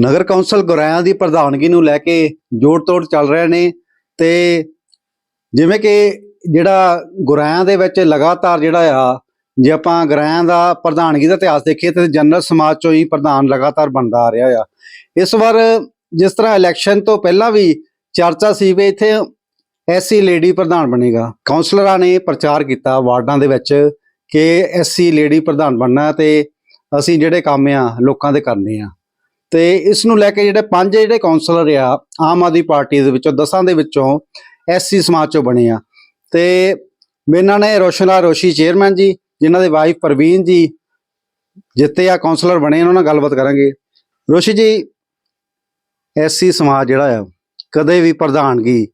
ਨਗਰ council ਗੁਰਾਇਆਂ ਦੀ ਪ੍ਰਧਾਨਗੀ ਨੂੰ ਲੈ ਕੇ ਜੋੜ ਤੋੜ ਚੱਲ ਰਹੇ ਨੇ ਤੇ ਜਿਵੇਂ ਕਿ ਜਿਹੜਾ ਗੁਰਾਇਆਂ ਦੇ ਵਿੱਚ ਲਗਾਤਾਰ ਜਿਹੜਾ ਆ, ਜੇ ਆਪਾਂ ਗੁਰਾਇਆਂ ਦਾ ਪ੍ਰਧਾਨਗੀ ਦਾ ਇਤਿਹਾਸ ਦੇਖੀਏ ਤੇ ਜਨਰਲ ਸਮਾਜ ਚੋਂ ਹੀ ਪ੍ਰਧਾਨ ਲਗਾਤਾਰ ਬਣਦਾ ਆ ਰਿਹਾ ਆ। ਇਸ ਵਾਰ ਜਿਸ ਤਰ੍ਹਾਂ ਇਲੈਕਸ਼ਨ ਤੋਂ ਪਹਿਲਾਂ ਵੀ ਚਰਚਾ ਸੀ ਵੀ ਇੱਥੇ ਐਸਸੀ ਲੇਡੀ ਪ੍ਰਧਾਨ ਬਣੇਗਾ। ਕਾਉਂਸਲਰਾਂ ਨੇ ਪ੍ਰਚਾਰ ਕੀਤਾ ਵਾਰਡਾਂ ਦੇ ਵਿੱਚ ਕਿ ਐਸਸੀ ਲੇਡੀ ਪ੍ਰਧਾਨ ਬਣਨਾ ਤੇ ਅਸੀਂ ਜਿਹੜੇ ਕੰਮ ਆ, ਲੋਕਾਂ ਦੇ ਕਰਨੇ ਆ। ਤੇ ਇਸ ਨੂੰ ਲੈ ਕੇ ਜਿਹੜੇ ਪੰਜ ਜਿਹੜੇ ਕਾਉਂਸਲਰ ਆ, ਆਮ ਆਦਮੀ ਪਾਰਟੀ ਦੇ ਵਿੱਚੋਂ, ਦਸਾਂ ਦੇ ਵਿੱਚੋਂ ਐਸਸੀ ਸਮਾਜ ਚੋਂ ਬਣੇ ਆ। ਤੇ ਮੇਰੇ ਨੇ ਰੋਸ਼ਨਲਾ ਰੋਸ਼ੀ ਚੇਅਰਮੈਨ ਜੀ, ਜਿਨ੍ਹਾਂ ਦੇ ਵਾਈਫ ਪ੍ਰਵੀਨ ਜੀ ਜਿੱਤੇ ਆ ਕਾਉਂਸਲਰ ਬਣੇ ਉਹਨਾਂ ਨਾਲ ਗੱਲਬਾਤ ਕਰਾਂਗੇ। ਰੋਸ਼ੀ ਜੀ ਐਸਸੀ ਸਮਾਜ ਜਿਹੜਾ ਆ, ਕਦੇ ਵੀ ਪ੍ਰਧਾਨਗੀ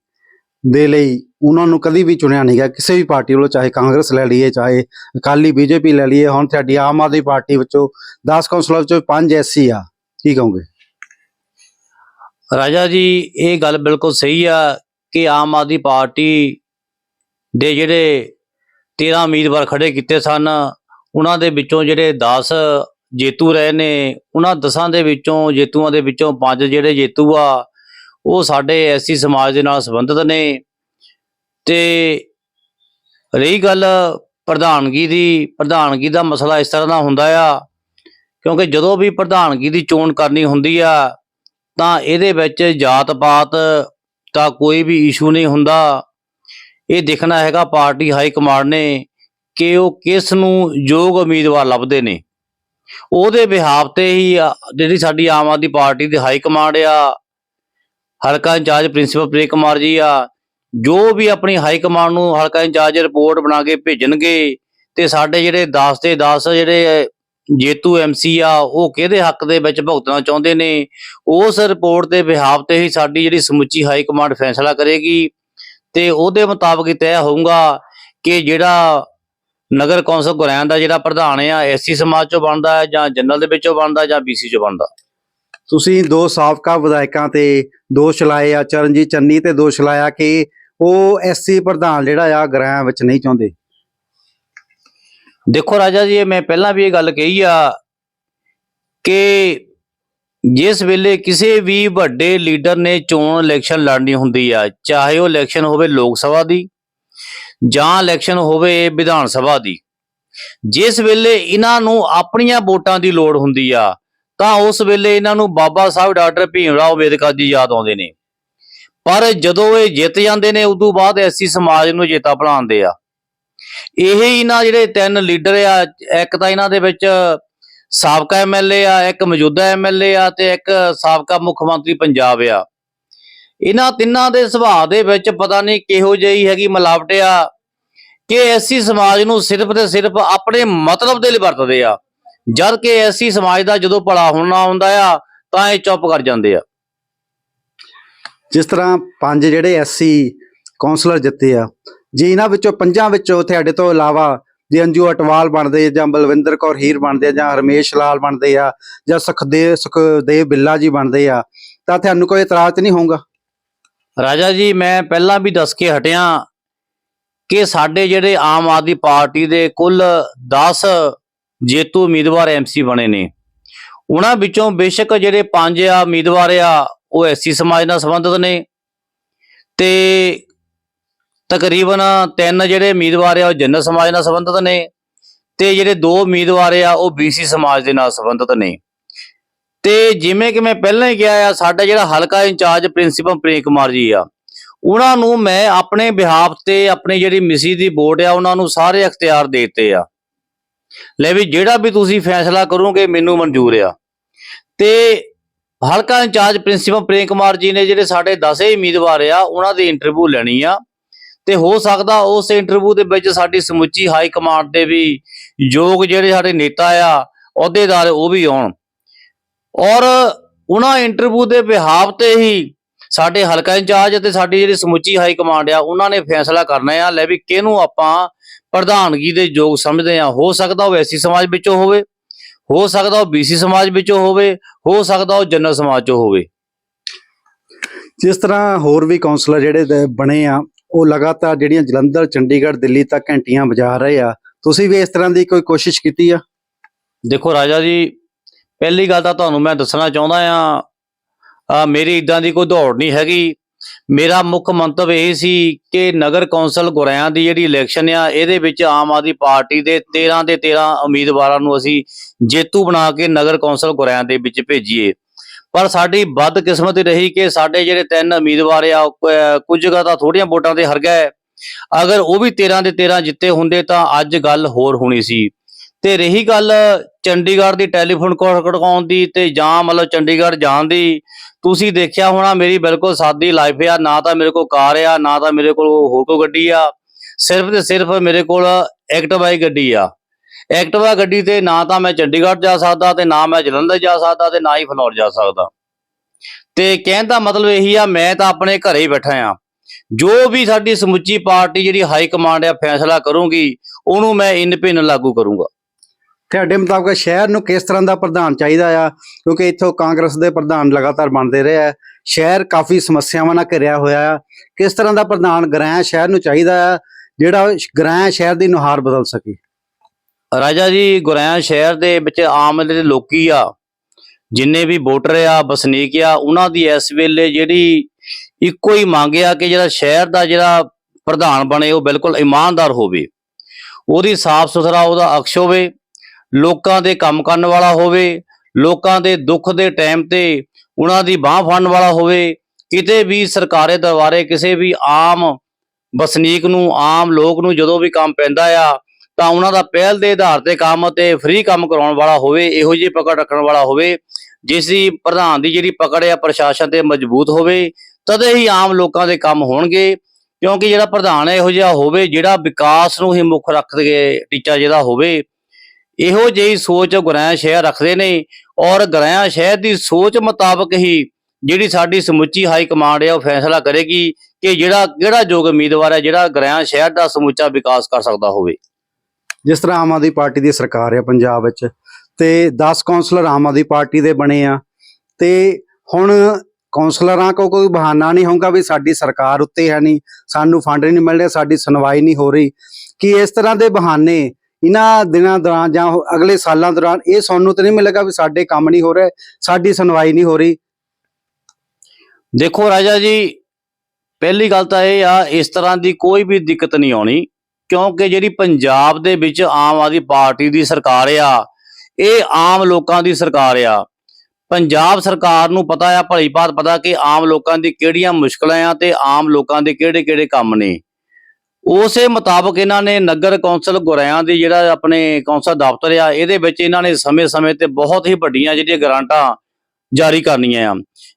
ਦੇ ਲਈ ਉਹਨਾਂ ਨੂੰ ਕਦੀ ਵੀ ਚੁਣਿਆ ਨਹੀਂ ਗਿਆ। ਕਿਸੇ ਵੀ ਪਾਰਟੀ ਵੱਲੋਂ, ਚਾਹੇ ਕਾਂਗਰਸ ਲੈ ਲਈਏ, ਚਾਹੇ ਅਕਾਲੀ ਬੀਜੇਪੀ ਲੈ ਲਈਏ, ਹੁਣ ਤੁਹਾਡੀ ਆਮ ਆਦਮੀ ਪਾਰਟੀ ਵਿੱਚੋਂ 10 ਕਾਉਂਸਲਰ ਵਿੱਚੋਂ 5 ਐਸਸੀ ਆ। ਕੀ ਕਹੋਗੇ? ਰਾਜਾ ਜੀ, ਇਹ ਗੱਲ ਬਿਲਕੁਲ ਸਹੀ ਆ ਕਿ ਆਮ ਆਦਮੀ ਪਾਰਟੀ ਦੇ ਜਿਹੜੇ 13 ਉਮੀਦਵਾਰ ਖੜੇ ਕੀਤੇ ਸਨ, ਉਹਨਾਂ ਦੇ ਵਿੱਚੋਂ ਜਿਹੜੇ 10 ਜੇਤੂ ਰਹੇ ਨੇ, ਉਹਨਾਂ 10 ਦੇ ਵਿੱਚੋਂ, ਜੇਤੂਆਂ ਦੇ ਵਿੱਚੋਂ ਪੰਜ ਜਿਹੜੇ ਜੇਤੂ ਆ, ਉਹ ਸਾਡੇ ਐਸੀ ਸਮਾਜ ਦੇ ਨਾਲ ਸੰਬੰਧਿਤ ਨੇ। ਤੇ ਰਹੀ ਗੱਲ ਪ੍ਰਧਾਨਗੀ ਦੀ, ਪ੍ਰਧਾਨਗੀ ਦਾ ਮਸਲਾ ਇਸ ਤਰ੍ਹਾਂ ਦਾ ਹੁੰਦਾ ਆ ਕਿਉਂਕਿ ਜਦੋਂ ਵੀ ਪ੍ਰਧਾਨਗੀ ਦੀ ਚੋਣ ਕਰਨੀ ਹੁੰਦੀ ਆ, ਤਾਂ ਇਹਦੇ ਵਿੱਚ ਜਾਤ ਪਾਤ ਦਾ ਕੋਈ ਵੀ ਇਸ਼ੂ ਨਹੀਂ ਹੁੰਦਾ। ਇਹ ਦੇਖਣਾ ਹੈਗਾ ਪਾਰਟੀ ਹਾਈ ਕਮਾਂਡ ਨੇ ਕਿ ਉਹ ਕਿਸ ਨੂੰ ਯੋਗ ਉਮੀਦਵਾਰ ਲੱਭਦੇ ਨੇ। ਉਹਦੇ ਬਿਹਾਵ ਤੇ ਹੀ ਜਿਹੜੀ ਸਾਡੀ ਆਮ ਆਦਮੀ ਪਾਰਟੀ ਦੀ ਹਾਈ ਕਮਾਂਡ ਆ, ਹਲਕਾ ਇੰਚਾਰਜ ਪ੍ਰਿੰਸੀਪਲ ਪ੍ਰੇ ਕੁਮਾਰ ਜੀ ਆ, ਜੋ ਵੀ ਆਪਣੀ ਹਾਈ ਕਮਾਂਡ ਨੂੰ ਹਲਕਾ ਇੰਚਾਰਜ ਰਿਪੋਰਟ ਬਣਾ ਕੇ ਭੇਜਣਗੇ, ਤੇ ਸਾਡੇ ਜਿਹੜੇ 10 ਤੇ 10 ਜਿਹੜੇ ਜੇਤੂ ਐਮਸੀ ਆ, ਉਹ ਕਿਹਦੇ ਹੱਕ ਦੇ ਵਿੱਚ ਭੁਗਤਣਾ ਚਾਹੁੰਦੇ ਨੇ? ਉਸ ਰਿਪੋਰਟ ਦੇ ਬਿਹਾਵ ਤੇ ਹੀ ਸਾਡੀ ਜਿਹੜੀ ਸਮੁੱਚੀ ਹਾਈ ਕਮਾਂਡ ਫੈਸਲਾ ਕਰੇਗੀ ਤੇ ਉਹਦੇ ਮੁਤਾਬਕ ਹੀ ਤੈਅ ਹੋਊਗਾ ਕਿ ਜਿਹੜਾ ਨਗਰ ਕੌਂਸਲ ਗੁਰੈਆਂ ਦਾ ਜਿਹੜਾ ਪ੍ਰਧਾਨ ਆ ਐਸਸੀ ਸਮਾਜ ਚੋਂ ਬਣਦਾ ਹੈ ਜਾਂ ਜਨਰਲ ਦੇ ਵਿੱਚੋਂ ਬਣਦਾ ਜਾਂ ਬੀਸੀ ਚੋਂ ਬਣਦਾ? ਤੁਸੀਂ ਦੋ ਸਾਬਕਾ ਵਿਧਾਇਕਾਂ ਤੇ ਦੋਸ਼ ਲਾਏ ਆ, ਚਰਨਜੀਤ ਚੰਨੀ ਤੇ ਦੋਸ਼ ਲਾਇਆ ਕਿ ਉਹ ਐਸਸੀ ਪ੍ਰਧਾਨ ਜਿਹੜਾ ਆ ਗ੍ਰਾਂ ਵਿੱਚ ਨਹੀਂ ਚਾਹੁੰਦੇ। ਦੇਖੋ ਰਾਜਾ ਜੀ ਮੈਂ ਪਹਿਲਾਂ ਵੀ ਇਹ ਗੱਲ ਕਹੀ ਆ ਕਿ ਜਿਸ ਵੇਲੇ ਕਿਸੇ ਵੀ ਵੱਡੇ ਲੀਡਰ ਨੇ ਚੋਣ ਇਲੈਕਸ਼ਨ ਲੜਨੀ ਹੁੰਦੀ ਆ, ਚਾਹੇ ਉਹ ਇਲੈਕਸ਼ਨ ਹੋਵੇ ਲੋਕ ਸਭਾ ਦੀ ਜਾਂ ਇਲੈਕਸ਼ਨ ਹੋਵੇ ਵਿਧਾਨ ਸਭਾ ਦੀ, ਜਿਸ ਵੇਲੇ ਇਹਨਾਂ ਨੂੰ ਆਪਣੀਆਂ ਵੋਟਾਂ ਦੀ ਲੋੜ ਹੁੰਦੀ ਆ, ਤਾਂ ਉਸ ਵੇਲੇ ਇਹਨਾਂ ਨੂੰ ਬਾਬਾ ਸਾਹਿਬ ਡਾਕਟਰ ਭੀਮ ਰਾਓ ਅੰਬੇਦਕਰ ਜੀ ਯਾਦ ਆਉਂਦੇ ਨੇ। ਪਰ ਜਦੋਂ ਇਹ ਜਿੱਤ ਜਾਂਦੇ ਨੇ, ਉਦੋਂ ਬਾਅਦ ਐਸੀ ਸਮਾਜ ਨੂੰ ਜੇਤਾ ਬਣਾਉਂਦੇ ਆ। ਇਹ ਹੀ ਨਾ ਜਿਹੜੇ ਤਿੰਨ ਲੀਡਰ ਆ, ਇੱਕ ਤਾਂ ਇਹਨਾਂ ਦੇ ਵਿੱਚ ਸਾਬਕਾ ਐਮਐਲਏ ਆ, ਇੱਕ ਮੌਜੂਦਾ ਐਮਐਲਏ ਆ ਤੇ ਇੱਕ ਸਾਬਕਾ ਮੁੱਖ ਮੰਤਰੀ ਪੰਜਾਬ ਆ। ਇਹਨਾਂ ਤਿੰਨਾਂ ਦੇ ਸੁਭਾਅ ਦੇ ਵਿੱਚ ਪਤਾ ਨਹੀਂ ਕਿਹੋ ਜਿਹੀ ਹੈਗੀ ਮਿਲਾਵਟ ਆ ਕਿ ਐਸੀ ਸਮਾਜ ਨੂੰ ਸਿਰਫ ਤੇ ਸਿਰਫ ਆਪਣੇ ਮਤਲਬ ਦੇ ਲਈ ਵਰਤਦੇ ਆ। ਜਦ ਕਿ ਐਸੀ ਸਮਾਜ ਦਾ ਜਦੋਂ ਭਲਾ ਹੋਣਾ ਹੁੰਦਾ ਆ, ਤਾਂ ਇਹ ਚੁੱਪ ਕਰ ਜਾਂਦੇ ਆ। ਜਿਸ ਤਰ੍ਹਾਂ ਪੰਜ ਜਿਹੜੇ ਐਸੀ ਕਾਉਂਸਲਰ ਜਿੱਤੇ ਆ ਜੇ ਇਹਨਾਂ ਵਿੱਚੋਂ ਪੰਜਾਂ ਵਿੱਚੋਂ ਤੁਹਾਡੇ ਤੋਂ ਇਲਾਵਾ ਜੇ ਅੰਜੂ ਅਟਵਾਲ ਬਣਦੇ ਜਾਂ ਬਲਵਿੰਦਰ ਕੌਰ ਹੀਰ ਬਣਦੇ ਆ, ਜਾਂ ਰਮੇਸ਼ ਲਾਲ ਬਣਦੇ ਆ ਜਾਂ ਸੁਖਦੇਵ ਸੁਖਦੇਵ ਬਿੱਲਾ ਜੀ ਬਣਦੇ ਆ ਤਾਂ ਤੁਹਾਨੂੰ ਕੋਈ ਇਤਰਾਜ਼ ਨਹੀਂ ਹੋਊਗਾ? ਰਾਜਾ ਜੀ ਮੈਂ ਪਹਿਲਾਂ ਵੀ ਦੱਸ ਕੇ ਹਟਿਆ ਕਿ ਸਾਡੇ ਜਿਹੜੇ ਆਮ ਆਦਮੀ ਪਾਰਟੀ ਦੇ ਕੁੱਲ 10 ਜੇਤੂ ਉਮੀਦਵਾਰ ਐਮਸੀ ਬਣੇ ਨੇ। ਉਹਨਾਂ ਵਿੱਚੋਂ ਬੇਸ਼ੱਕ ਜਿਹੜੇ ਪੰਜ ਆ ਉਮੀਦਵਾਰ ਆ ਉਹ ਐਸਸੀ ਸਮਾਜ ਨਾਲ ਸੰਬੰਧਿਤ ਨੇ। ਤੇ ਤਕਰੀਬਨ ਤਿੰਨ ਜਿਹੜੇ ਉਮੀਦਵਾਰ ਆ, ਉਹ ਜਨਰਲ ਸਮਾਜ ਨਾਲ ਸੰਬੰਧਿਤ ਨੇ ਤੇ ਜਿਹੜੇ ਦੋ ਉਮੀਦਵਾਰ ਆ, ਉਹ ਬੀਸੀ ਸਮਾਜ ਦੇ ਨਾਲ ਸੰਬੰਧਿਤ ਨੇ। ਤੇ ਜਿਵੇਂ ਕਿ ਮੈਂ ਪਹਿਲਾਂ ਹੀ ਕਿਹਾ ਆ, ਸਾਡਾ ਜਿਹੜਾ ਹਲਕਾ ਇੰਚਾਰਜ ਪ੍ਰਿੰਸੀਪਲ ਪ੍ਰੇਮ ਕੁਮਾਰ ਜੀ ਆ, ਉਹਨਾਂ ਨੂੰ ਮੈਂ ਆਪਣੇ ਬਿਹਾਫ ਤੇ ਆਪਣੀ ਜਿਹੜੀ ਮਿਸੀ ਦੀ ਬੋਰਡ ਆ, ਉਹਨਾਂ ਨੂੰ ਸਾਰੇ ਅਖਤਿਆਰ ਦੇ ਦਿੱਤੇ ਆ। ਲੈ ਵੀ ਜਿਹੜਾ ਵੀ ਤੁਸੀਂ ਫੈਸਲਾ ਕਰੋਗੇ, ਮੈਨੂੰ ਮਨਜ਼ੂਰ ਆ। ਤੇ ਹਲਕਾ ਇੰਚਾਰਜ ਪ੍ਰਿੰਸੀਪਲ ਪ੍ਰੇਮ ਕੁਮਾਰ ਜੀ ਨੇ ਜਿਹੜੇ ਸਾਡੇ 10 ਉਮੀਦਵਾਰ ਆ, ਉਹਨਾਂ ਦੀ ਇੰਟਰਵਿਊ ਲੈਣੀ ਆ। ਤੇ ਹੋ ਸਕਦਾ ਉਸ ਇੰਟਰਵਿਊ ਦੇ ਵਿੱਚ ਸਾਡੀ ਸਮੁੱਚੀ ਹਾਈ ਕਮਾਂਡ ਦੇ ਵੀ ਯੋਗ ਜਿਹੜੇ ਸਾਡੇ ਨੇਤਾ ਆ ਅਹੁਦੇਦਾਰ ਉਹ ਵੀ ਆਉਣ। ਔਰ ਉਹਨਾਂ ਇੰਟਰਵਿਊ ਦੇ ਬਿਹਾਵ ਤੇ ਹੀ ਸਾਡੇ ਹਲਕਾ ਇੰਚਾਰਜ ਅਤੇ ਸਾਡੀ ਜਿਹੜੀ ਸਮੁੱਚੀ ਹਾਈ ਕਮਾਂਡ ਆ, ਉਹਨਾਂ ਨੇ ਫੈਸਲਾ ਕਰਨਾ ਆ, ਲੈ ਵੀ ਕਿਹਨੂੰ ਆਪਾਂ ਪ੍ਰਧਾਨਗੀ ਦੇ ਯੋਗ ਸਮਝਦੇ ਆ। ਹੋ ਸਕਦਾ ਉਹ ਐਸੀ ਸਮਾਜ ਵਿੱਚੋਂ ਹੋਵੇ, ਹੋ ਸਕਦਾ ਉਹ ਬੀਸੀ ਸਮਾਜ ਵਿੱਚੋਂ ਹੋਵੇ, ਹੋ ਸਕਦਾ ਉਹ ਜਨਰਲ ਸਮਾਜ ਚੋਂ ਹੋਵੇ। ਜਿਸ ਤਰ੍ਹਾਂ ਹੋਰ ਵੀ ਕਾਉਂਸਲਰ ਜਿਹੜੇ ਬਣੇ ਆ ਉਹ ਲਗਾਤਾਰ ਜਿਹੜੀਆਂ ਜਲੰਧਰ, ਚੰਡੀਗੜ੍ਹ, ਦਿੱਲੀ ਤੱਕ ਘੰਟੀਆਂ ਵਜਾ ਰਹੇ ਆ। ਤੁਸੀਂ ਵੀ ਇਸ ਤਰ੍ਹਾਂ ਦੀ ਕੋਈ ਕੋਸ਼ਿਸ਼ ਕੀਤੀ ਆ? ਦੇਖੋ ਰਾਜਾ ਜੀ, ਪਹਿਲੀ ਗੱਲ ਤਾਂ ਤੁਹਾਨੂੰ ਮੈਂ ਦੱਸਣਾ ਚਾਹੁੰਦਾ ਆ ਮੇਰੀ ਇਦਾਂ ਦੀ ਕੋਈ ਦੌੜ ਨਹੀਂ ਹੈਗੀ। ਮੇਰਾ ਮੁੱਖ ਮੰਤਵ ਇਹ ਸੀ ਕਿ ਨਗਰ ਕੌਂਸਲ ਗੁਰਿਆਂ ਦੀ ਜਿਹੜੀ ਇਲੈਕਸ਼ਨ ਆ, ਇਹਦੇ ਵਿੱਚ ਆਮ ਆਦਮੀ ਪਾਰਟੀ ਦੇ 13 ਦੇ 13 ਉਮੀਦਵਾਰਾਂ ਨੂੰ ਅਸੀਂ ਜੇਤੂ ਬਣਾ ਕੇ ਨਗਰ ਕੌਂਸਲ ਗੁਰਿਆਂ ਦੇ ਵਿੱਚ ਭੇਜੀਏ। ਪਰ ਸਾਡੀ ਵੱਧ ਬਦਕਿਸਮਤੀ ਰਹੀ ਕਿ ਸਾਡੇ ਜਿਹੜੇ ਤਿੰਨ ਉਮੀਦਵਾਰ ਆ ਕੁਝ ਜਗ੍ਹਾ ਤਾਂ ਥੋੜੀਆਂ ਵੋਟਾਂ ਤੇ ਹਰ ਗਏ। ਅਗਰ ਉਹ ਵੀ 13 ਦੇ 13 ਜਿੱਤੇ ਹੁੰਦੇ ਤਾਂ ਅੱਜ ਗੱਲ ਹੋਰ ਹੋਣੀ ਸੀ। ਤੇ ਰਹੀ ਗੱਲ ਚੰਡੀਗੜ੍ਹ ਦੀ ਟੈਲੀਫੋਨ ਕਾਲ ਕਟਕਾਉਣ ਦੀ ਤੇ ਜਾਂ ਮਤਲਬ ਚੰਡੀਗੜ੍ਹ ਜਾਣ ਦੀ, ਤੁਸੀਂ ਦੇਖਿਆ ਹੋਣਾ ਮੇਰੀ ਬਿਲਕੁਲ ਸਾਦੀ ਲਾਈਫ ਆ, ਨਾ ਤਾਂ ਮੇਰੇ ਕੋਲ ਕਾਰ ਆ, ਨਾ ਤਾਂ ਮੇਰੇ ਕੋਲ ਹੋਰ ਕੋਈ ਗੱਡੀ ਆ। ਸਿਰਫ ਤੇ ਸਿਰਫ ਮੇਰੇ ਕੋਲ ਐਕਟਿਵਾ ਹੀ ਗੱਡੀ ਆ। ਐਕਟਿਵਾ ਗੱਡੀ ਤੇ ਨਾ ਤਾਂ ਮੈਂ ਚੰਡੀਗੜ੍ਹ ਜਾ ਸਕਦਾ ਤੇ ਨਾ ਮੈਂ ਜਲੰਧਰ ਜਾ ਸਕਦਾ ਤੇ ਨਾ ਹੀ ਫਲੌਰ ਜਾ ਸਕਦਾ। ਤੇ ਕਹਿਣ ਦਾ ਮਤਲਬ ਇਹੀ ਆ, ਮੈਂ ਤਾਂ ਆਪਣੇ ਘਰੇ ਹੀ ਬੈਠਾ ਆ ਜੋ ਵੀ ਸਾਡੀ ਸਮੁੱਚੀ ਪਾਰਟੀ ਜਿਹੜੀ ਹਾਈ ਕਮਾਂਡ ਆ, ਫੈਸਲਾ ਕਰੂਗੀ, ਉਹਨੂੰ ਮੈਂ ਇਨ ਪਿੰਨ ਲਾਗੂ ਕਰੂੰਗਾ। ਤੁਹਾਡੇ ਮੁਤਾਬਕ ਸ਼ਹਿਰ ਨੂੰ ਕਿਸ ਤਰ੍ਹਾਂ ਦਾ ਪ੍ਰਧਾਨ ਚਾਹੀਦਾ ਆ? ਕਿਉਂਕਿ ਇੱਥੋਂ ਕਾਂਗਰਸ ਦੇ ਪ੍ਰਧਾਨ ਲਗਾਤਾਰ ਬਣਦੇ ਰਹੇ ਆ। ਸ਼ਹਿਰ ਕਾਫੀ ਸਮੱਸਿਆਵਾਂ ਨਾਲ ਘਿਰਿਆ ਹੋਇਆ ਆ। ਕਿਸ ਤਰ੍ਹਾਂ ਦਾ ਪ੍ਰਧਾਨ ਗ੍ਰਾਂ ਸ਼ਹਿਰ ਨੂੰ ਚਾਹੀਦਾ ਆ, ਜਿਹੜਾ ਗ੍ਰਾਂ ਸ਼ਹਿਰ ਦੀ ਨੁਹਾਰ ਬਦਲ ਸਕੇ? ਰਾਜਾ ਜੀ, ਗੁਰੈਆਂ ਸ਼ਹਿਰ ਦੇ ਵਿੱਚ ਆਮ ਜਿਹੜੇ ਲੋਕੀ ਆ, ਜਿੰਨੇ ਵੀ ਵੋਟਰ ਆ, ਵਸਨੀਕ ਆ, ਉਹਨਾਂ ਦੀ ਇਸ ਵੇਲੇ ਜਿਹੜੀ ਇੱਕੋ ਹੀ ਮੰਗ ਆ ਕਿ ਜਿਹੜਾ ਸ਼ਹਿਰ ਦਾ ਜਿਹੜਾ ਪ੍ਰਧਾਨ ਬਣੇ, ਉਹ ਬਿਲਕੁਲ ਇਮਾਨਦਾਰ ਹੋਵੇ। ਉਹਦੀ ਸਾਫ਼ ਸੁਥਰਾ ਉਹਦਾ ਅਕਸ਼ ਹੋਵੇ, ਲੋਕਾਂ ਦੇ ਕੰਮ ਕਰਨ ਵਾਲਾ ਹੋਵੇ, ਲੋਕਾਂ ਦੇ ਦੁੱਖ ਦੇ ਟਾਈਮ ਤੇ ਉਹਨਾਂ ਦੀ ਬਾਹ ਫੜਨ ਵਾਲਾ ਹੋਵੇ, ਕਿਤੇ ਵੀ ਸਰਕਾਰੇ ਦਰਬਾਰੇ ਕਿਸੇ ਵੀ ਆਮ ਵਸਨੀਕ ਨੂੰ, ਆਮ ਲੋਕ ਨੂੰ ਜਦੋਂ ਵੀ ਕੰਮ ਪੈਂਦਾ ਆ ਤਾਂ ਉਹਨਾਂ ਦਾ ਪਹਿਲ ਦੇ ਆਧਾਰ ਤੇ ਕੰਮ ਤੇ ਫ੍ਰੀ ਕੰਮ ਕਰਾਉਣ ਵਾਲਾ ਹੋਵੇ, ਇਹੋ ਜਿਹੀ ਪਕੜ ਰੱਖਣ ਵਾਲਾ ਹੋਵੇ, ਜਿਸ ਦੀ ਪ੍ਰਧਾਨ ਦੀ ਜਿਹੜੀ ਪਕੜ ਆ ਪ੍ਰਸ਼ਾਸਨ ਤੇ ਮਜ਼ਬੂਤ ਹੋਵੇ, ਤਦੇ ਹੀ ਆਮ ਲੋਕਾਂ ਦੇ ਕੰਮ ਹੋਣਗੇ, ਕਿਉਂਕਿ ਜਿਹੜਾ ਪ੍ਰਧਾਨ ਇਹੋ ਜਿਹਾ ਹੋਵੇ, ਜਿਹੜਾ ਵਿਕਾਸ ਨੂੰ ਹੀ ਮੁੱਖ ਰੱਖ ਕੇ ਟੀਚਾ ਜਿਹਦਾ ਹੋਵੇ, ਇਹੋ ਜਿਹੀ ਸੋਚ ਗੁਰੈਆਂ ਸ਼ਹਿਰ ਰੱਖਦੇ ਨੇ ਔਰ ਗੁਰੈਆਂ ਸ਼ਹਿਰ ਦੀ ਸੋਚ ਮੁਤਾਬਕ ਹੀ ਜਿਹੜੀ ਸਾਡੀ ਸਮੁੱਚੀ ਹਾਈ ਕਮਾਂਡ ਹੈ, ਉਹ ਫੈਸਲਾ ਕਰੇਗੀ ਕਿ ਜਿਹੜਾ ਕਿਹੜਾ ਯੋਗ ਉਮੀਦਵਾਰ ਹੈ, ਜਿਹੜਾ ਗੁਰੈਆਂ ਸ਼ਹਿਰ ਦਾ ਸਮੁੱਚਾ ਵਿਕਾਸ ਕਰ ਸਕਦਾ ਹੋਵੇ। ਜਿਸ ਤਰ੍ਹਾਂ ਆਮ ਆਦਮੀ ਪਾਰਟੀ ਦੀ ਸਰਕਾਰ ਹੈ ਪੰਜਾਬ ਵਿੱਚ, ਤੇ 10 ਕਾਉਂਸਲਰ ਆਮ ਆਦਮੀ ਪਾਰਟੀ ਦੇ ਬਣੇ ਆ। ਤੇ ਹੁਣ ਕਾਉਂਸਲਰਾਂ ਕੋ ਕੋਈ ਬਹਾਨਾ ਨਹੀਂ ਹੋਊਗਾ ਵੀ ਸਾਡੀ ਸਰਕਾਰ ਉੱਤੇ ਹੈ ਨਹੀਂ, ਸਾਨੂੰ ਫੰਡ ਨਹੀਂ ਮਿਲ ਰਿਹਾ, ਸਾਡੀ ਸੁਣਵਾਈ ਨਹੀਂ ਹੋ ਰਹੀ। ਕਿ ਇਸ ਤਰ੍ਹਾਂ ਦੇ ਬਹਾਨੇ ਇਹਨਾਂ ਦਿਨਾਂ ਦੌਰਾਨ ਜਾਂ ਅਗਲੇ ਸਾਲਾਂ ਦੌਰਾਨ ਇਹ ਸਾਨੂੰ ਤਾਂ ਨਹੀਂ ਮਿਲੇਗਾ ਵੀ ਸਾਡੇ ਕੰਮ ਨਹੀਂ ਹੋ ਰਹੇ, ਸਾਡੀ ਸੁਣਵਾਈ ਨਹੀਂ ਹੋ ਰਹੀ। ਦੇਖੋ ਰਾਜਾ ਜੀ, ਪਹਿਲੀ ਗੱਲ ਤਾਂ ਇਹ ਆ, ਇਸ ਤਰ੍ਹਾਂ ਦੀ ਕੋਈ ਵੀ ਦਿੱਕਤ ਨਹੀਂ ਆਉਣੀ। ਕਿਉਂਕਿ ਜਿਹੜੀ ਪੰਜਾਬ ਦੇ ਵਿੱਚ ਆਮ ਆਦਮੀ ਪਾਰਟੀ ਦੀ ਸਰਕਾਰ ਆ, ਇਹ ਆਮ ਲੋਕਾਂ ਦੀ ਸਰਕਾਰ ਆ। ਪੰਜਾਬ ਸਰਕਾਰ ਨੂੰ ਪਤਾ ਆ, ਭਲੀ ਭਾਤ ਪਤਾ ਕਿ ਆਮ ਲੋਕਾਂ ਦੀ ਕਿਹੜੀਆਂ ਮੁਸ਼ਕਲਾਂ ਆ ਤੇ ਆਮ ਲੋਕਾਂ ਦੇ ਕਿਹੜੇ-ਕਿਹੜੇ ਕੰਮ ਨੇ। ਉਸੇ ਮੁਤਾਬਕ ਇਹਨਾਂ ਨੇ ਨਗਰ ਕੌਂਸਲ ਗੁਰਿਆਂ ਦੀ ਜਿਹੜਾ ਆਪਣੇ ਕੌਂਸਲ ਦਫ਼ਤਰ ਆ, ਇਹਦੇ ਵਿੱਚ ਇਹਨਾਂ ਨੇ ਸਮੇਂ-ਸਮੇਂ ਤੇ ਬਹੁਤ ਹੀ ਵੱਡੀਆਂ ਜਿਹੜੀਆਂ ਗਰਾਂਟਾਂ ਜਾਰੀ ਕਰਨੀਆਂ ਆ,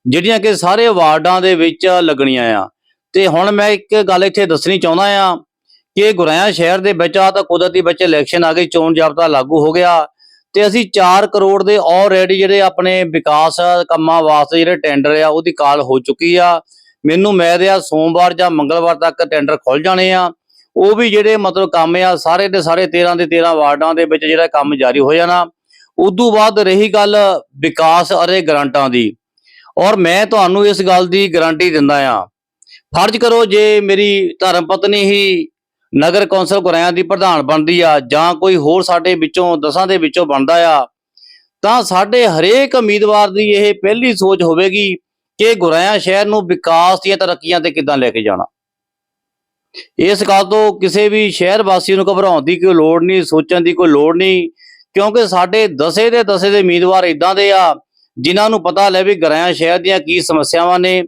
ਜਿਹੜੀਆਂ ਕਿ ਸਾਰੇ ਵਾਰਡਾਂ ਦੇ ਵਿੱਚ ਲੱਗਣੀਆਂ ਆ। ਤੇ ਹੁਣ ਮੈਂ ਇੱਕ ਗੱਲ ਇੱਥੇ ਦੱਸਣੀ ਚਾਹੁੰਦਾ ਆ ਕਿ ਗੁਰੈਆਂ ਸ਼ਹਿਰ ਦੇ ਵਿੱਚ ਆ ਤਾਂ ਕੁਦਰਤੀ ਵਿੱਚ ਇਲੈਕਸ਼ਨ ਆ ਗਈ ਚੋਣ ਜਾਬਤਾ ਲਾਗੂ ਹੋ ਗਿਆ ਤੇ ਅਸੀਂ 4 ਕਰੋੜ ਦੇ ਆਲਰੇਡੀ ਜਿਹੜੇ ਆਪਣੇ ਵਿਕਾਸ ਕੰਮਾਂ ਵਾਸਤੇ ਜਿਹੜੇ ਟੈਂਡਰ ਆ, ਉਹਦੀ ਕਾਲ ਹੋ ਚੁੱਕੀ ਆ। ਮੈਨੂੰ ਉਮੀਦ ਆ ਸੋਮਵਾਰ ਜਾਂ ਮੰਗਲਵਾਰ ਤੱਕ ਟੈਂਡਰ ਖੁੱਲ ਜਾਣੇ ਆ। ਉਹ ਵੀ ਜਿਹੜੇ ਮਤਲਬ ਕੰਮ ਆ, ਸਾਰੇ ਦੇ ਸਾਰੇ 13 ਦੇ 13 ਵਾਰਡਾਂ ਦੇ ਵਿੱਚ ਜਿਹੜਾ ਕੰਮ ਜਾਰੀ ਹੋ ਜਾਣਾ। ਉਦੋਂ ਬਾਅਦ ਰਹੀ ਗੱਲ ਵਿਕਾਸ ਅਤੇ ਗਰੰਟਾਂ ਦੀ। ਔਰ ਮੈਂ ਤੁਹਾਨੂੰ ਇਸ ਗੱਲ ਦੀ ਗਾਰੰਟੀ ਦਿੰਦਾ ਆ। ਫਰਜ਼ ਕਰੋ ਜੇ ਮੇਰੀ ਧਰਮ ਪਤਨੀ ਹੀ ਨਗਰ ਕੌਂਸਲ ਗੁਰਿਆਂ ਦੀ ਪ੍ਰਧਾਨ ਬਣਦੀ ਆ ਜਾਂ ਕੋਈ ਹੋਰ ਸਾਡੇ ਵਿੱਚੋਂ ਦਸਾਂ ਦੇ ਵਿੱਚੋਂ ਬਣਦਾ ਆ, ਤਾਂ ਸਾਡੇ ਹਰੇਕ ਉਮੀਦਵਾਰ ਦੀ ਇਹ ਪਹਿਲੀ ਸੋਚ ਹੋਵੇਗੀ ਕਿ ਗੁਰਿਆਂ ਸ਼ਹਿਰ ਨੂੰ ਵਿਕਾਸ ਦੀਆਂ ਤਰੱਕੀਆਂ ਤੇ ਕਿੱਦਾਂ ਲੈ ਕੇ ਜਾਣਾ। ਇਸ ਗੱਲ ਤੋਂ ਕਿਸੇ ਵੀ ਸ਼ਹਿਰ ਵਾਸੀ ਨੂੰ ਘਬਰਾਉਣ ਦੀ ਕੋਈ ਲੋੜ ਨਹੀਂ, ਸੋਚਣ ਦੀ ਕੋਈ ਲੋੜ ਨਹੀਂ, ਕਿਉਂਕਿ ਸਾਡੇ ਦਸੇ ਦੇ ਦਸੇ ਦੇ ਉਮੀਦਵਾਰ ਇਦਾਂ ਦੇ ਆ, ਜਿਨ੍ਹਾਂ ਨੂੰ ਪਤਾ ਲੈ ਵੀ ਗੁਰੈਆਂ ਸ਼ਹਿਰ ਦੀਆਂ ਕੀ ਸਮੱਸਿਆਵਾਂ ਨੇ,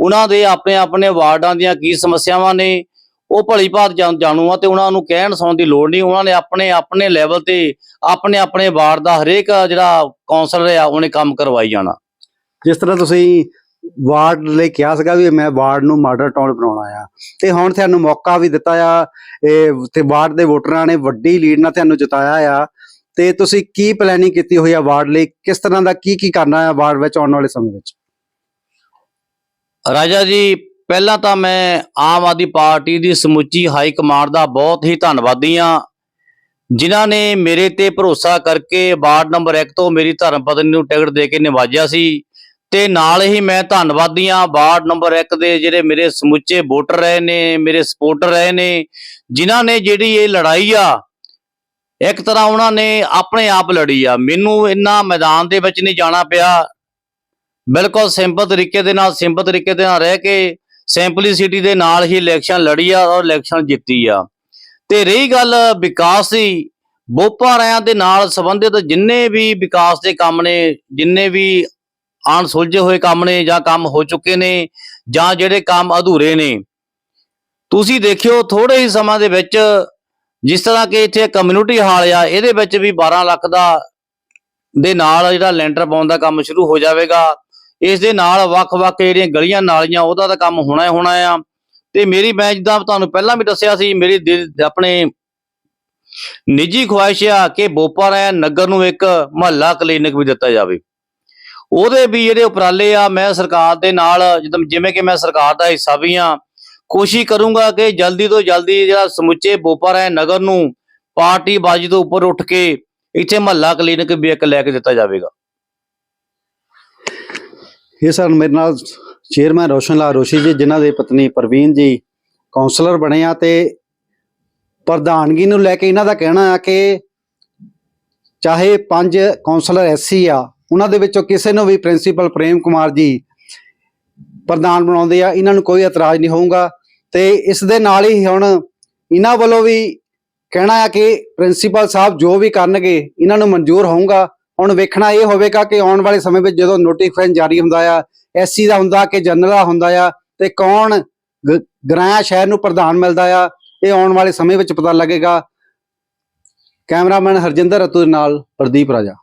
ਉਹਨਾਂ ਦੇ ਆਪਣੇ ਆਪਣੇ ਵਾਰਡਾਂ ਦੀਆਂ ਕੀ ਸਮੱਸਿਆਵਾਂ ਨੇ ਉਹ ਭਲੀ ਭਾਤ ਜਾਣ- ਆ ਤੇ ਉਹਨਾਂ ਨੂੰ ਕਹਿਣ ਸੁਣਨ ਦੀ ਲੋੜ ਨਹੀਂ। ਉਹਨਾਂ ਨੇ ਆਪਣੇ ਆਪਣੇ ਲੈਵਲ ਤੇ ਆਪਣੇ ਆਪਣੇ ਵਾਰਡ ਦਾ ਹਰੇਕ ਜਿਹੜਾ ਕਾਉਂਸਲਰ ਆ ਉਹਨੇ ਕੰਮ ਕਰਵਾਈ ਜਾਣਾ। ਜਿਸ ਤਰ੍ਹਾਂ ਤੁਸੀਂ ਵਾਰਡ ਲਈ ਕਿਹਾ ਸੀਗਾ ਵੀ ਮੈਂ ਵਾਰਡ ਨੂੰ ਮਾਡਲ ਟਾਊਨ ਬਣਾਉਣਾ ਆ ਤੇ ਹੁਣ ਤੁਹਾਨੂੰ ਮੌਕਾ ਵੀ ਦਿੱਤਾ ਆ ਇਹ ਤੇ ਵਾਰਡ ਦੇ ਵੋਟਰਾਂ ਨੇ ਵੱਡੀ ਲੀਡ ਨਾਲ ਤੁਹਾਨੂੰ ਜਿਤਾਇਆ ਆ। ਤੇ ਤੁਸੀਂ ਕੀ ਪਲੈਨਿੰਗ ਕੀਤੀ ਹੋਈ ਆ ਵਾਰਡ ਲਈ? ਕਿਸ ਤਰ੍ਹਾਂ ਦਾ ਕੀ ਕੀ ਕਰਨਾ ਆ ਵਾਰਡ ਵਿੱਚ ਆਉਣ ਵਾਲੇ ਸਮੇਂ ਵਿੱਚ? ਰਾਜਾ ਜੀ ਪਹਿਲਾਂ ਤਾਂ ਮੈਂ ਆਮ ਆਦਮੀ ਪਾਰਟੀ ਦੀ ਸਮੁੱਚੀ ਹਾਈ ਕਮਾਂਡ ਦਾ ਬਹੁਤ ਹੀ ਧੰਨਵਾਦੀ ਆ ਜਿਨ੍ਹਾਂ ਨੇ ਮੇਰੇ ਤੇ ਭਰੋਸਾ ਕਰਕੇ ਵਾਰਡ ਨੰਬਰ 1 ਤੋਂ ਮੇਰੀ ਧਰਮ ਪਤਨੀ ਨੂੰ ਟਿਕਟ ਦੇ ਕੇ ਨਿਵਾਜਿਆ ਸੀ ਤੇ ਨਾਲ ਹੀ ਮੈਂ ਧੰਨਵਾਦੀ ਆ ਵਾਰਡ ਨੰਬਰ 1 ਦੇ ਜਿਹੜੇ ਮੇਰੇ ਸਮੁੱਚੇ ਵੋਟਰ ਰਹੇ ਨੇ, ਮੇਰੇ ਸਪੋਰਟਰ ਰਹੇ ਨੇ, ਜਿਨ੍ਹਾਂ ਨੇ ਜਿਹੜੀ ਇਹ ਲੜਾਈ ਆ, ਇੱਕ ਤਰ੍ਹਾਂ ਉਹਨਾਂ ਨੇ ਆਪਣੇ ਆਪ ਲੜੀ ਆ। ਮੈਨੂੰ ਇੰਨਾ ਮੈਦਾਨ ਦੇ ਵਿੱਚ ਨਹੀਂ ਜਾਣਾ ਪਿਆ। ਬਿਲਕੁਲ ਸਿੰਪਲ ਤਰੀਕੇ ਦੇ ਨਾਲ, ਸਿੰਪਲ ਤਰੀਕੇ ਦੇ ਨਾਲ ਰਹਿ ਕੇ ਸਿੰਪਲੀਸਿਟੀ ਦੇ ਨਾਲ ਹੀ ਇਲੈਕਸ਼ਨ ਲੜੀ ਆ ਔਰ ਇਲੈਕਸ਼ਨ ਜਿੱਤੀ ਆ। ਤੇ ਰਹੀ ਗੱਲ ਵਿਕਾਸ ਦੀ, ਬੋਪਾ ਰਿਆਂ ਦੇ ਨਾਲ ਸੰਬੰਧਿਤ ਜਿੰਨੇ ਵੀ ਵਿਕਾਸ ਦੇ ਕੰਮ ਨੇ, ਜਿੰਨੇ ਵੀ ਆਣ ਸੁਲਝੇ ਹੋਏ ਕੰਮ ਨੇ ਜਾਂ ਕੰਮ ਹੋ ਚੁੱਕੇ ਨੇ ਜਾਂ ਜਿਹੜੇ ਕੰਮ ਅਧੂਰੇ ਨੇ, ਤੁਸੀਂ ਦੇਖਿਓ ਥੋੜੇ ਹੀ ਸਮਾਂ ਦੇ ਵਿੱਚ ਜਿਸ ਤਰ੍ਹਾਂ ਕਿ ਇੱਥੇ ਕਮਿਊਨਿਟੀ ਹਾਲ ਆ, ਇਹਦੇ ਵਿੱਚ ਵੀ 12 ਲੱਖ ਦਾ ਦੇ ਨਾਲ ਜਿਹੜਾ ਲੈਂਟਰ ਪਾਉਣ ਦਾ ਕੰਮ ਸ਼ੁਰੂ ਹੋ ਜਾਵੇਗਾ। ਇਸ ਦੇ ਨਾਲ ਵੱਖ-ਵੱਖ ਜਿਹੜੀਆਂ ਗਲੀਆਂ ਨਾਲੀਆਂ, ਉਹਦਾ ਤਾਂ ਕੰਮ ਹੋਣਾ ਹੀ ਹੋਣਾ ਆ। ਤੇ ਮੇਰੀ, ਮੈਂ ਜਿੱਦਾਂ ਤੁਹਾਨੂੰ ਪਹਿਲਾਂ ਵੀ ਦੱਸਿਆ ਸੀ, ਮੇਰੀ ਦਿਲ- ਆਪਣੇ ਨਿੱਜੀ ਖੁਆਇਸ਼ ਆ ਕਿ ਬੋਪਾਰਾ ਨਗਰ ਨੂੰ ਇੱਕ ਮਹੱਲਾ ਕਲੀਨਿਕ ਵੀ ਦਿੱਤਾ ਜਾਵੇ। ਉਹਦੇ ਵੀ ਜਿਹੜੇ ਉਪਰਾਲੇ ਆ, ਮੈਂ ਸਰਕਾਰ ਦੇ ਨਾਲ ਜਿੱਦਾਂ, ਜਿਵੇਂ ਕਿ ਮੈਂ ਸਰਕਾਰ ਦਾ ਹਿੱਸਾ ਵੀ ਆ, ਕੋਸ਼ਿਸ਼ ਕਰੂੰਗਾ ਕਿ ਜਲਦੀ ਤੋਂ ਜਲਦੀ ਜਿਹੜਾ ਸਮੁੱਚੇ ਬੋਪਾਰਾ ਨਗਰ ਨੂੰ ਪਾਰਟੀ ਬਾਜੀ ਤੋਂ ਉੱਪਰ ਉੱਠ ਕੇ ਇੱਥੇ ਮਹੱਲਾ ਕਲੀਨਿਕ ਵੀ ਇੱਕ ਲੈ ਕੇ ਦਿੱਤਾ ਜਾਵੇਗਾ। ਇਹ ਸਰ ਮੇਰੇ ਨਾਲ ਚੇਅਰਮੈਨ ਰੋਸ਼ਨ ਲਾਲ ਰੋਸ਼ੀ ਜੀ, ਜਿਨ੍ਹਾਂ ਦੇ ਪਤਨੀ ਪ੍ਰਵੀਨ ਜੀ ਕਾਉਂਸਲਰ ਬਣੇ ਆ ਤੇ ਪ੍ਰਧਾਨਗੀ ਨੂੰ ਲੈ ਕੇ ਇਹਨਾਂ ਦਾ ਕਹਿਣਾ ਆ ਕਿ ਚਾਹੇ ਪੰਜ ਕਾਉਂਸਲਰ ਐਸਸੀ ਆ, ਉਹਨਾਂ ਦੇ ਵਿੱਚੋਂ ਕਿਸੇ ਨੂੰ ਵੀ ਪ੍ਰਿੰਸੀਪਲ ਪ੍ਰੇਮ ਕੁਮਾਰ ਜੀ ਪ੍ਰਧਾਨ ਬਣਾਉਂਦੇ ਆ, ਇਹਨਾਂ ਨੂੰ ਕੋਈ ਇਤਰਾਜ਼ ਨਹੀਂ ਹੋਊਗਾ। ਤੇ ਇਸ ਦੇ ਨਾਲ ਹੀ ਹੁਣ ਇਹਨਾਂ ਵੱਲੋਂ ਵੀ ਕਹਿਣਾ ਆ ਕਿ ਪ੍ਰਿੰਸੀਪਲ ਸਾਹਿਬ ਜੋ ਵੀ ਕਰਨਗੇ, ਇਹਨਾਂ ਨੂੰ ਮਨਜ਼ੂਰ ਹੋਊਗਾ। ਹੁਣ ਵੇਖਣਾ ਇਹ ਹੋਵੇਗਾ ਕਿ ਆਉਣ ਵਾਲੇ ਸਮੇਂ ਵਿੱਚ ਜਦੋਂ ਨੋਟੀਫਿਕੇਸ਼ਨ ਜਾਰੀ ਹੁੰਦਾ ਆ ਐਸਸੀ ਦਾ ਹੁੰਦਾ ਕਿ ਜਨਰਲ ਦਾ ਹੁੰਦਾ ਆ, ਤੇ ਕੌਣ ਗ- ਗ੍ਰਾਹ ਸ਼ਹਿਰ ਨੂੰ ਪ੍ਰਧਾਨ ਮਿਲਦਾ ਆ, ਇਹ ਆਉਣ ਵਾਲੇ ਸਮੇਂ ਵਿੱਚ ਪਤਾ ਲੱਗੇਗਾ। ਕੈਮਰਾਮੈਨ ਹਰਜਿੰਦਰ ਰਤੂ ਦੇ ਨਾਲ ਪ੍ਰਦੀਪ ਰਾਜਾ।